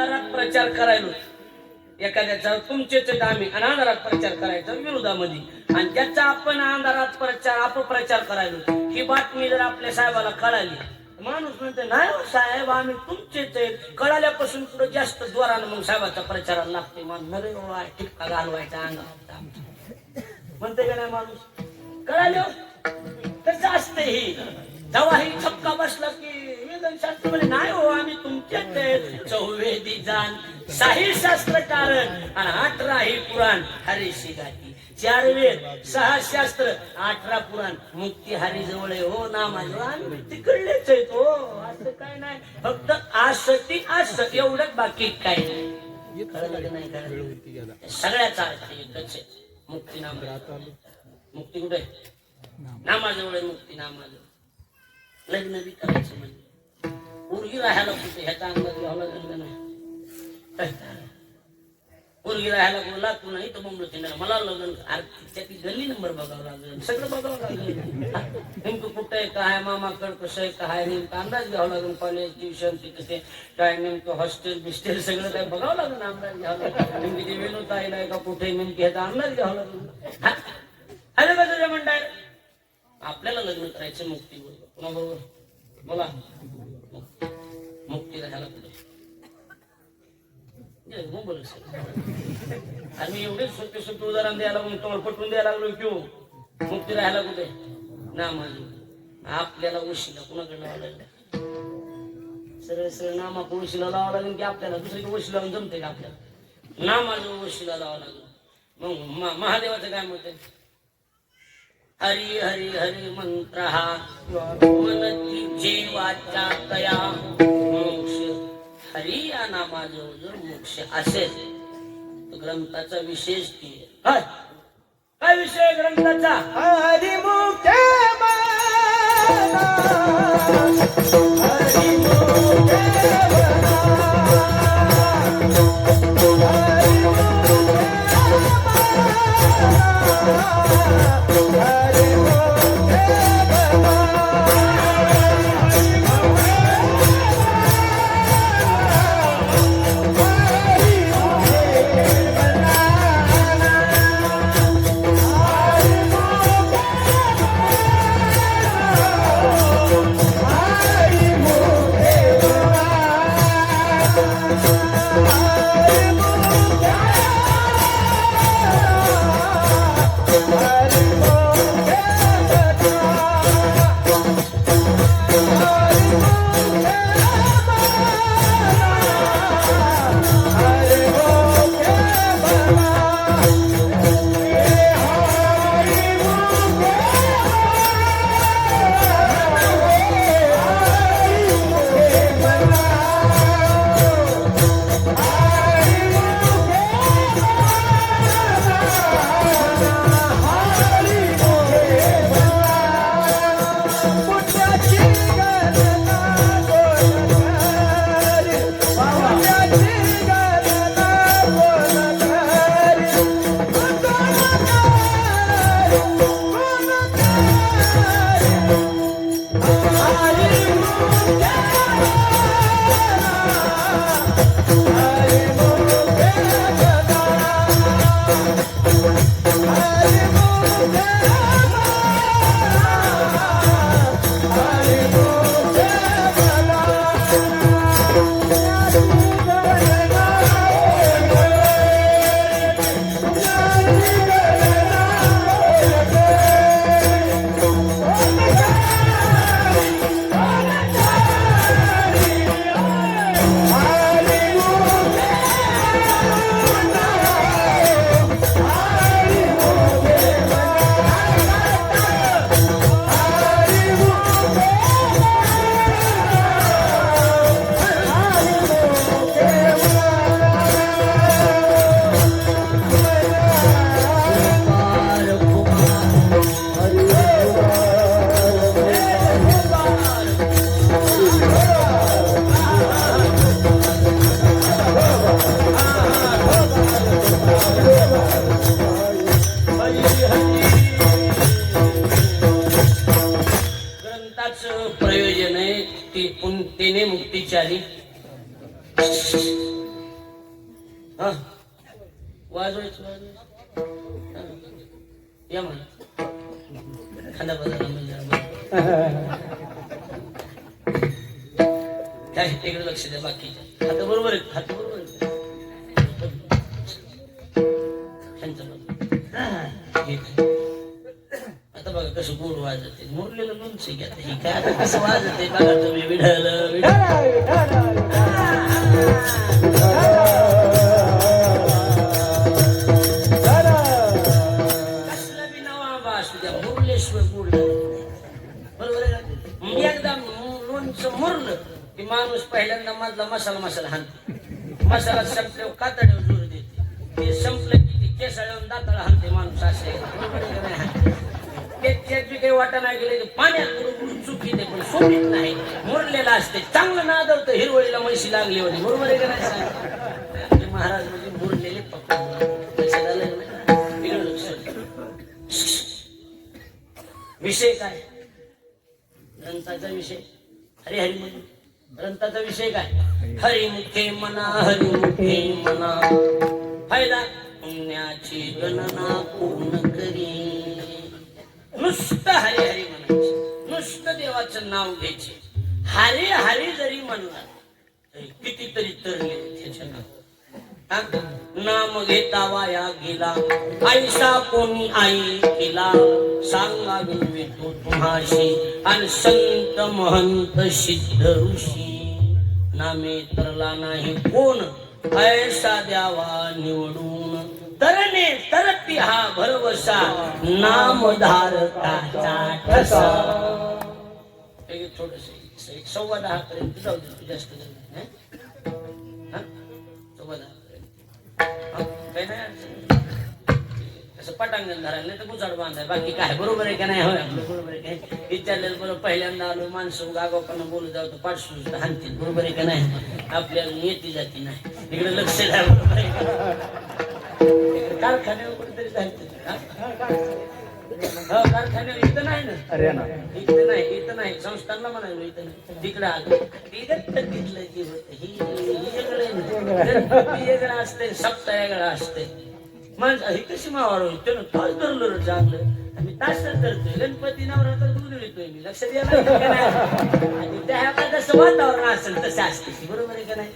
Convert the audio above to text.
अंधारात प्रचार करायलो. एखाद्याचा तुमचेच आम्ही आणि अंधारात प्रचार करायचा विरोधामध्ये. आणि त्याचा आपण अंधारात प्रचार अपप्रचार करायलो ही बातमी जर आपल्या साहेबाला कळाली माणूस म्हणतो नाही हो साहेब आम्ही तुमचेच कळाल्यापासून पुढे जास्त जोरानं मग साहेबाचा प्रचाराला लागते मग नरे टिपका हो, घालवायचा अंगावर म्हणते का नाही माणूस? कळालं? कसं असते ही. जेव्हा ही छक्का बसला की वेदनशास्त्र नाही हो आम्ही चौवेदी जाण साहिर शास्त्र कारण आणि अठरा ही पुराण हरीशी गाती. चार वेद सहा शास्त्र अठरा पुराण. मुक्ती हरी जवळ आहे. हो ना माझं आम्ही तिकडलेच आहेत हो असं काय नाही. फक्त आसती आस एवढंच बाकी काय नाही. कळलं नाही कळलं? सगळ्याचा अर्थ एकच आहे. मुक्ती नाम मुक्ती कुठे नामाजवळ आहे मुक्ती नामाजवळ. लग्न बी करायचं म्हणजे. पोरगी राहायला कुठे? ह्याचा अंदाज घ्यावा लागेल नाही. राहायला बोला तू नाही तर मुंबईत येणार मला लग्न त्याची गल्ली नंबर बघावं लागेल. सगळं बघावं लागेल. नेमकं कुठं आहे काय मामाकड कसं आहे काय नेमकं अंदाज घ्यावा लागेल. कॉलेज ट्युशन तिथे काय नेमकं हॉस्टेल बिस्टेल सगळं काय बघावं लागेल अंदाज घ्यावा लागेल. नेमकी ते विनोद आहे का कुठे नेमकी ह्याचा अंदाज घ्यावा लागेल. अरे कसं तुझ्या म्हणताय आपल्याला लग्न करायचं मुक्ती बरोबर पुन्हा बरोबर बोला. आम्ही एवढे सोपे सोपे उदाहरण द्यायला लागलो तुम्हाला पटवून द्यायला लागलो किंवा मुक्ती राहायला कुठे? ना माझी. आपल्याला उशीला कुणाकडे लावा लागलं? सरळ सरळ नामाक उशीला लावा लागेल की आपल्याला? दुसरीकडे उशी लावून जमते का आपल्याला? नामाचं उशीला लावा लागलं. मग म- महादेवाचं काय मत आहे हरी हरी हरी मंत्र हा. मनती जीवाच्या तया हरी या नामाजवळ जर मोक्ष असेल. ग्रंथाचा विशेष ती काय विषय ग्रंथाचा? हरिमुखे मना ग्रंथाचं प्रयोजन मुक्तीच्यानी मुक्तीची हा. वाजवायचं या म्हणा. खांदा काय तिकडे लक्ष द्या बाकीच्या आता बरोबर आहे हात बरोबर आहे त्यांचं कसं गोड वाजत मुरलेलं लोणचं घ्या हे काय कसं वाजत आहे बघा तुम्ही विढाल बी आंबा असू द्या मुरलेश्वर गोड बरोबर आहे का? एकदा लोणचं मुरलं की माणूस पहिल्यांदा मधला मसाला मसाला हाणते. मसाला संपल्यावर कातड्यावर जोर देते. ते संपलं की ते केसाळ्यावर दाताला हाणते माणूस असे बरोबर आहे का नाही? ते त्यात वाटा नाही गेले पाण्यात बुडून चुकी ते पण सोडीत नाही. मुरलेलं असते. चांगलं नादवतं हिरवळीला म्हशी लागली होती. बरोबर आहे का नाही महाराज म्हणजे मुरलेले विषय काय? ग्रंथाचा विषय? हरी हरी म्हणून ग्रंथाचा विषय काय? हरिमुखे मना हरिमुखे मना. फायदा? पुण्याची गणना पूर्ण करी. नुसतं हरी हरी म्हणायचे. नुसतं देवाचं नाव घ्यायचे. हरी हरी जरी म्हणला तरी कितीतरी तरले त्याच्या नाव. नाम घेता वाया गेला. आईसा कोणी आई केला? सांगा विनवितो तुम्हाशी. आणि संत महंत सिद्ध ऋषी. नामे तरला नाही कोण. ऐसा द्यावा निवडून. हा। भरवसा नामधारकाचा ठसा। एक थोडस एक सव्वा दहा पर्यंत जाऊ दे जास्त हं? हं? सव्वा दहा हं? काही नाही पटांगण धरायला नाही तर गुजाड बांधाय बाकी काय बरोबर आहे का नाही? होय आपलं बरोबर आहे काय विचारलेलं बरोबर पहिल्यांदा आलो माणसं गागापणा बोलू जाऊ तर पाठसून हाणतील. बरोबर आहे का नाही? आपल्याला येती जाती नाही. इकडे लक्ष द्या बरोबर आहे कारखान्यावर कुठेतरी जायचं हो? कारखान्यावर इथं नाही ना? अरे ना इथं नाही इथं नाही. संस्थांना म्हणालो इथं नाही. तिकडं आलो तिथं तिथलं होतं. ही वेगळं असते सप्ताह वेगळा असते माणसं ही कशी मावाळ होईल? त्यानं तास धरलं चांगलं. आम्ही तासच धरतोय. गणपती नवरात्र दूध देतोय मी. लक्षात नाही? आणि त्या वातावरण असेल तसं असते बरोबर आहे का नाही?